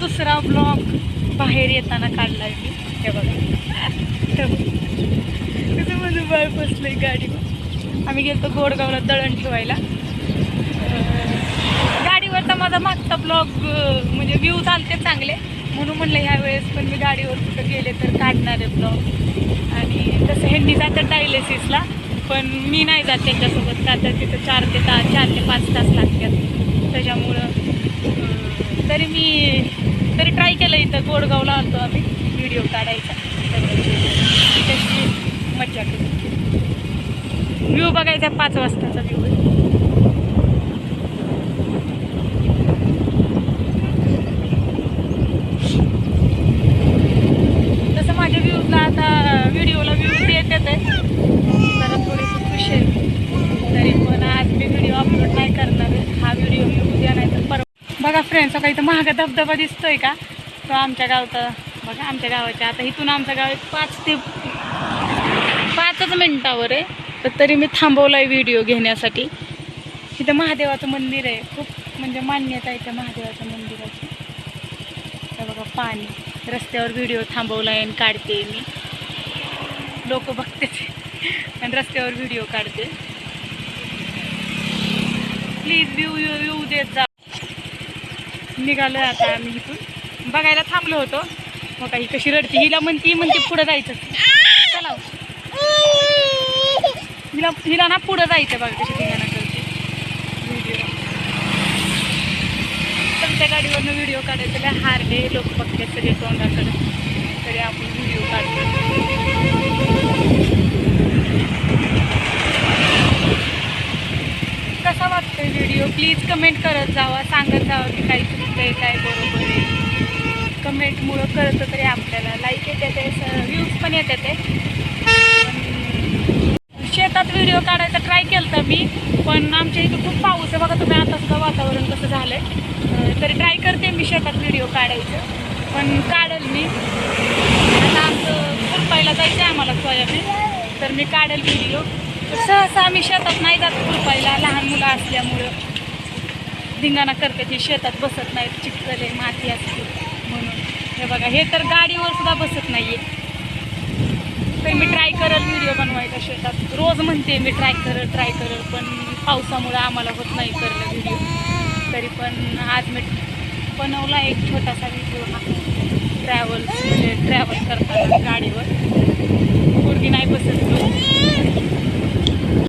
दुसरा ब्लॉग बाहेर येताना काढला मी. हे बघा. हे बघा. कसं माझं बाळ बसलंय गाडीवर. आम्ही गेलतो गोडगावला दळण ठेवायला. गाडीवरचा माझा मागचा ब्लॉग म्हणजे व्ह्यू चालते चांगले. म्हणून म्हणलं ह्या वेळेस पण मी गाडीवर कुठं गेले तर काढणार आहे ब्लॉग आणि तसं ह्यांनी जातं डायलिसिसला पण मी नाही जात त्यांच्यासोबत. का तर तिथं चार ते तास चार ते पाच तास लागतात त्याच्यामुळं अं, तरी मी तरी ट्राय केलं इथं गोडगावला आलतो आम्ही व्हिडिओ काढायचा. त्याची मज्जा करू व्ह्यू बघायचा पाच वाजताचा व्ह्यू तसं माझ्या व्ह्यूजला आता व्हिडिओला व्ह्यूज येतात आहे. जरा थोडीशी खुश आहे. तरी पण आज मी व्हिडिओ अपलोड नाही करणार हा व्हिडिओ मी उद्या नाही तर परवा. बघा फ्रेंड्स आता इथं महागा धबधबा दिसतोय का? तो आमच्या गावचा. बघा आमच्या गावाच्या. आता इथून आमचं गाव एक पाच ते पाचच मिनटावर आहे. तर तरी मी थांबवला आहे व्हिडिओ घेण्यासाठी. इथं महादेवाचं मंदिर आहे. खूप म्हणजे मान्यता आहे त्या महादेवाच्या मंदिराची. तर बघा पाणी. रस्त्यावर व्हिडिओ थांबवला आहे आणि काढते मी. लोक बघते आणि रस्त्यावर व्हिडिओ काढते. प्लीज व्यू येऊ देत जा. निघालोय आता आम्ही इथून. बघायला थांबलो होतो. मग काही कशी रडते? हिला म्हणती म्हणते पुढं जायचं. चला. हिला हिला ना पुढं जायचं बघा कशी धिंगाणा करते. व्हिडिओ तुमच्या गाडीवरनं व्हिडिओ काढायचं लय हार्डे लोक बघतात सगळे तोंडाकडे. तरी आपण व्हिडिओ काढतो. कसा वाटतोय व्हिडिओ प्लीज कमेंट करत जावा सांगत जावा की काही मुळं कळतं तरी आपल्याला. लाईक येते ते व्ह्यूज पण येते ते. शेतात व्हिडिओ काढायचा ट्राय केलं तर मी पण आमच्या इथे खूप पाऊस आहे. बघा तुम्ही आता सुद्धा वातावरण कसं झालं आहे तरी ट्राय करते मी शेतात व्हिडिओ काढायचं पण काढेल मी. आता आमचं खुरपायला जायचं आहे आम्हाला सोयाबीन तर मी काढेल व्हिडिओ सहसा आम्ही शेतात नाही जात खुरपायला लहान मुलं असल्यामुळं. धिंगाणा करते ती शेतात बसत नाहीत चिखल आहे माती असते. हे बघा हे तर गाडीवर सुद्धा बसत नाही आहे तर मी ट्राय करल व्हिडिओ बनवायचा शेतात. रोज म्हणते मी ट्राय करल ट्राय करल पण पावसामुळं आम्हाला होत नाही करलं व्हिडिओ तरी पण आज मी बनवला एक छोटासा व्हिडिओ हा. ट्रॅव्हल म्हणजे ट्रॅव्हल करताना.